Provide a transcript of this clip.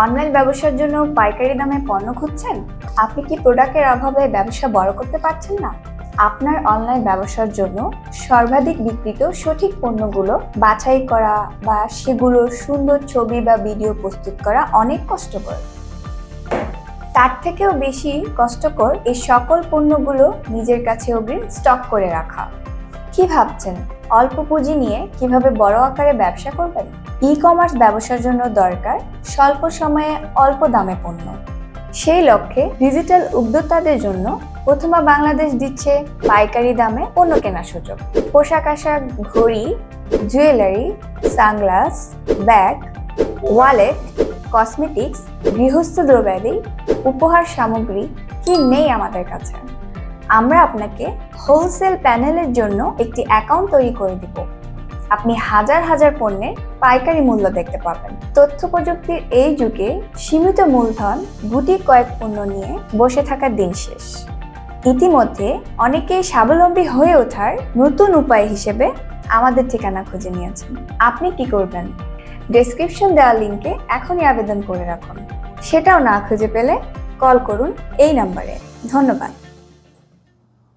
Online ব্যবসার জন্য পাইকারি দামে পণ্য খুঁজছেন? আপনি কি প্রোডাক্টের অভাবে ব্যবসা বড় করতে পারছেন না? আপনার অনলাইন ব্যবসার জন্য সর্বাধিক বিক্রিত সঠিক পণ্যগুলো বাছাই করা বা সেগুলোর সুন্দর ছবি বা ভিডিও প্রস্তুত করা অনেক কষ্টকর। তার থেকেও বেশি কষ্টকর এই সকল পণ্যগুলো নিজের কাছে অগ্রিম স্টক করে রাখা। কি ভাবছেন? অল্প পুঁজি নিয়ে কীভাবে বড় আকারে ব্যবসা করবেন? ই কমার্স ব্যবসার জন্য দরকার স্বল্প সময়ে অল্প দামে পণ্য। সেই লক্ষ্যে ডিজিটাল উদ্যোক্তাদের জন্য প্রথমা বাংলাদেশ দিচ্ছে পাইকারি দামে পণ্য কেনার সুযোগ। পোশাক আশাক, ঘড়ি, jewellery, sunglasses, bag, wallet, cosmetics, গৃহস্থ দ্রব্যাদি, উপহার সামগ্রী কি নেই আমাদের কাছে? আমরা আপনাকে হোলসেল প্যানেলের জন্য একটি অ্যাকাউন্ট তৈরি করে দিব। আপনি হাজার হাজার পণ্যের পাইকারি মূল্য দেখতে পাবেন। তথ্য প্রযুক্তির এই যুগে সীমিত মূলধন গুটি কয়েক পণ্য নিয়ে বসে থাকার দিন শেষ। ইতিমধ্যে অনেকেই স্বাবলম্বী হয়ে ওঠার নতুন উপায় হিসেবে আমাদের ঠিকানা খুঁজে নিয়েছেন। আপনি কি করবেন? ডেসক্রিপশন দেওয়া লিঙ্কে এখনই আবেদন করে রাখুন। সেটাও না খুঁজে পেলে কল করুন এই নাম্বারে। ধন্যবাদ।